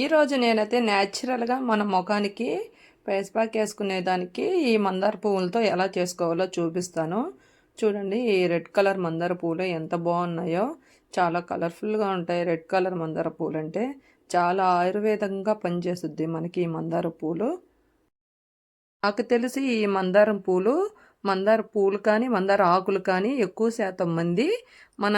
ఈరోజు నేనైతే న్యాచురల్గా మన ముఖానికి ఫేస్ ప్యాక్ వేసుకునేదానికి ఈ మందార పువ్వులతో ఎలా చేసుకోవాలో చూపిస్తాను. చూడండి ఈ రెడ్ కలర్ మందార పూలు ఎంత బాగున్నాయో. చాలా కలర్ఫుల్గా ఉంటాయి రెడ్ కలర్ మందార పూలు అంటే చాలా ఆయుర్వేదంగా పనిచేస్తుంది మనకి ఈ మందార పూలు. నాకు తెలిసి ఈ మందారం పూలు మందార పూలు కానీ మందార ఆకులు కానీ ఎక్కువ శాతం మంది మన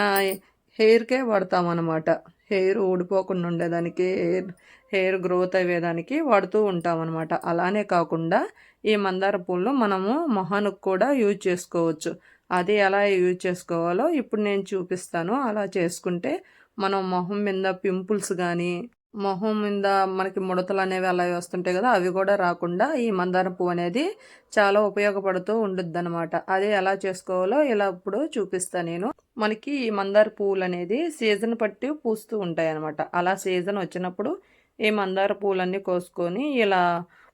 హెయిర్కే వాడతామన్నమాట. హెయిర్ ఊడిపోకుండా ఉండేదానికి హెయిర్ హెయిర్ గ్రోత్ అయ్యేదానికి వాడుతూ ఉంటాం అనమాట అలానే కాకుండా ఈ మందార పూలను మనము మొహానికి కూడా యూజ్ చేసుకోవచ్చు. అది ఎలా యూజ్ చేసుకోవాలో ఇప్పుడు నేను చూపిస్తాను. అలా చేసుకుంటే మనం మొహం మీద పింపుల్స్ కానీ మొహం మీద మనకి ముడతలు అనేవి అలా వస్తుంటాయి కదా అవి కూడా రాకుండా ఈ మందార పువ్వు అనేది చాలా ఉపయోగపడుతూ ఉండుద్ది అనమాట అది ఎలా చేసుకోవాలో ఇలా ఇప్పుడు చూపిస్తాను నేను. మనకి ఈ మందార పువ్వులు అనేది సీజన్ పట్టి పూస్తూ ఉంటాయి అనమాట అలా సీజన్ వచ్చినప్పుడు ఈ మందార పువ్వులన్నీ కోసుకొని ఇలా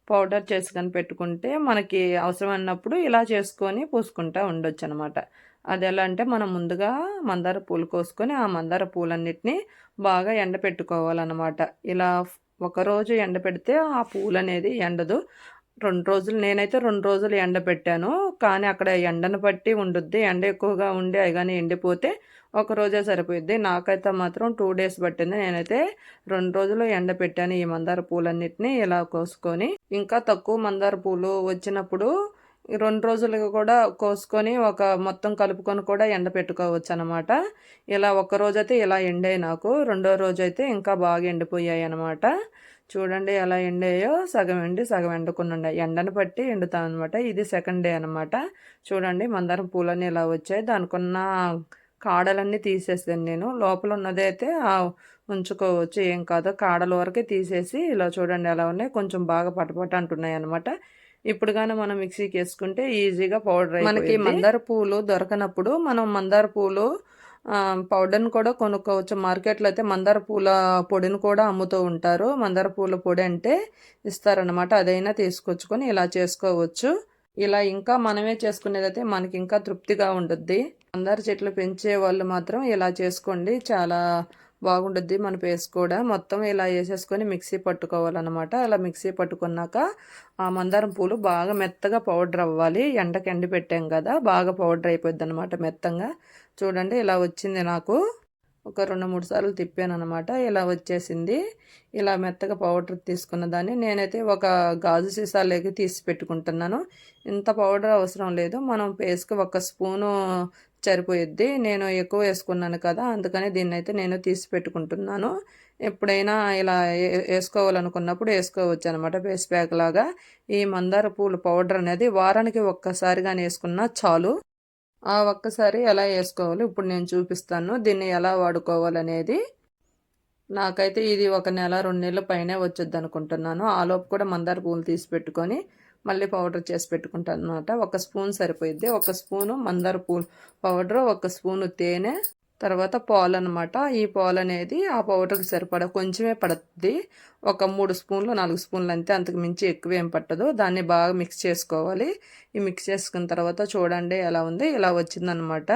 పౌడర్ చేసుకొని పెట్టుకుంటే మనకి అవసరమైనప్పుడు ఇలా చేసుకొని పూసుకుంటూ ఉండొచ్చు అనమాట అది ఎలా అంటే మనం ముందుగా మందార పూలు కోసుకొని ఆ మందార పూలన్నిటిని బాగా ఎండ పెట్టుకోవాలన్నమాట. ఇలా ఒకరోజు ఎండ పెడితే ఆ పూలు అనేది ఎండదు. రెండు రోజులు నేనైతే రెండు రోజులు ఎండ పెట్టాను. కానీ అక్కడ ఎండను బట్టి ఉండుద్ది. ఎండ ఎక్కువగా ఉండి అవి కానీ ఎండిపోతే ఒక రోజే సరిపోయిద్ది. నాకైతే మాత్రం టూ డేస్ పట్టింది. నేనైతే రెండు రోజులు ఎండ పెట్టాను ఈ మందార పూలన్నిటిని ఇలా కోసుకొని. ఇంకా తక్కువ మందార పూలు వచ్చినప్పుడు రెండు రోజులుగా కూడా కోసుకొని ఒక మొత్తం కలుపుకొని కూడా ఎండ పెట్టుకోవచ్చు అనమాట ఇలా ఒక రోజైతే ఇలా ఎండాయి నాకు. రెండో రోజు అయితే ఇంకా బాగా ఎండిపోయాయి అనమాట. చూడండి ఎలా ఎండాయో. సగం ఎండి సగం ఎండకుండా ఎండను బట్టి ఎండుతాం అనమాట ఇది సెకండ్ డే అనమాట. చూడండి మందారం పూలన్నీ ఇలా వచ్చాయి. దానికున్న కాడలన్నీ తీసేసాను నేను. లోపల ఉన్నదైతే ఉంచుకోవచ్చు. ఏం కాదు. కాడల వరకే తీసేసి ఇలా చూడండి ఎలా ఉన్నాయి. కొంచెం బాగా పటపట అంటున్నాయి అనమాట ఇప్పుడు కానీ మనం మిక్సీకి వేసుకుంటే ఈజీగా పౌడర్ మనకి మందార పూలు దొరకనప్పుడు మనం మందార పూలు పౌడర్ని కూడా కొనుక్కోవచ్చు. మార్కెట్లో అయితే మందార పూల పొడిని కూడా అమ్ముతూ ఉంటారు. మందార పూల పొడి అంటే ఇస్తారనమాట అదైనా తీసుకొచ్చుకొని ఇలా చేసుకోవచ్చు. ఇలా ఇంకా మనమే చేసుకునేదైతే మనకి ఇంకా తృప్తిగా ఉంటుంది మందార చెట్లు పెంచే వాళ్ళు మాత్రం ఇలా చేసుకోండి. చాలా బాగుంటుంది మన పేస్ట్ కూడా. మొత్తం ఇలా వేసేసుకొని మిక్సీ పట్టుకోవాలన్నమాట. అలా మిక్సీ పట్టుకున్నాక ఆ మందారం పూలు బాగా మెత్తగా పౌడర్ అవ్వాలి. ఎండకి ఎండి పెట్టాం కదా బాగా పౌడర్ అయిపోద్ది అనమాట మెత్తంగా. చూడండి ఇలా వచ్చింది నాకు. ఒక రెండు మూడు సార్లు తిప్పాను అనమాట ఇలా వచ్చేసింది. ఇలా మెత్తగా పౌడర్ తీసుకున్న దాన్ని నేనైతే ఒక గాజు సీసాలోకి తీసి పెట్టుకుంటున్నాను. ఇంత పౌడర్ అవసరం లేదు. మనం పేస్కి ఒక స్పూను సరిపోయిద్ది. నేను ఎక్కువ వేసుకున్నాను కదా అందుకని దీన్ని అయితే నేను తీసి పెట్టుకుంటున్నాను. ఎప్పుడైనా ఇలా వేసుకోవాలనుకున్నప్పుడు వేసుకోవచ్చు అనమాట ఫేస్ ప్యాక్ లాగా ఈ మందార పూలు పౌడర్ అనేది వారానికి ఒక్కసారి కానీ వేసుకున్నా చాలు. ఆ ఒక్కసారి ఎలా వేసుకోవాలి? ఇప్పుడు నేను చూపిస్తాను. దీన్ని ఎలా వాడుకోవాలనేది. నాకైతే ఇది ఒక నెల రెండు నెలల పైనే వచ్చొద్ది అనుకుంటున్నాను ఆలోపు కూడా మందార పూలు తీసి పెట్టుకొని మళ్ళీ పౌడర్ చేసి పెట్టుకుంటాను అనమాట ఒక స్పూన్ సరిపోయిద్ది. ఒక స్పూను మందార పూలు పౌడర్ ఒక స్పూను తేనె తర్వాత పాలు అనమాట ఈ పాలు అనేది ఆ పౌడర్కి సరిపడా కొంచెమే పడుతుంది ఒక మూడు స్పూన్లు నాలుగు స్పూన్లు అంతే. అంతకు మించి ఎక్కువ ఏం పట్టదు. దాన్ని బాగా మిక్స్ చేసుకోవాలి. ఈ మిక్స్ చేసుకున్న తర్వాత చూడండి ఎలా ఉంది. ఇలా వచ్చిందనమాట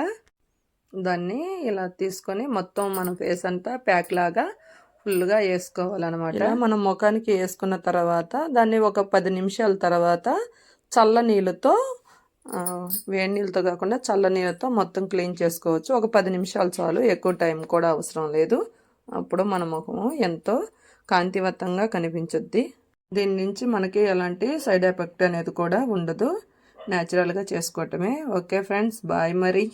దాన్ని ఇలా తీసుకొని మొత్తం మన ఫేస్ అంతా ప్యాక్ లాగా ఫుల్గా వేసుకోవాలన్నమాట. మనం ముఖానికి వేసుకున్న తర్వాత దాన్ని ఒక పది నిమిషాల తర్వాత చల్ల నీళ్ళతో వేడి నీళ్ళతో కాకుండా చల్ల నీళ్ళతో మొత్తం క్లీన్ చేసుకోవచ్చు. ఒక పది నిమిషాలు చాలు ఎక్కువ టైం కూడా అవసరం లేదు. అప్పుడు మన ముఖము ఎంతో కాంతివంతంగా కనిపించుద్ది. దీని నుంచి మనకి ఎలాంటి సైడ్ ఎఫెక్ట్ అనేది కూడా ఉండదు. న్యాచురల్గా చేసుకోవటమే. ఓకే ఫ్రెండ్స్ బాయ్ మరి.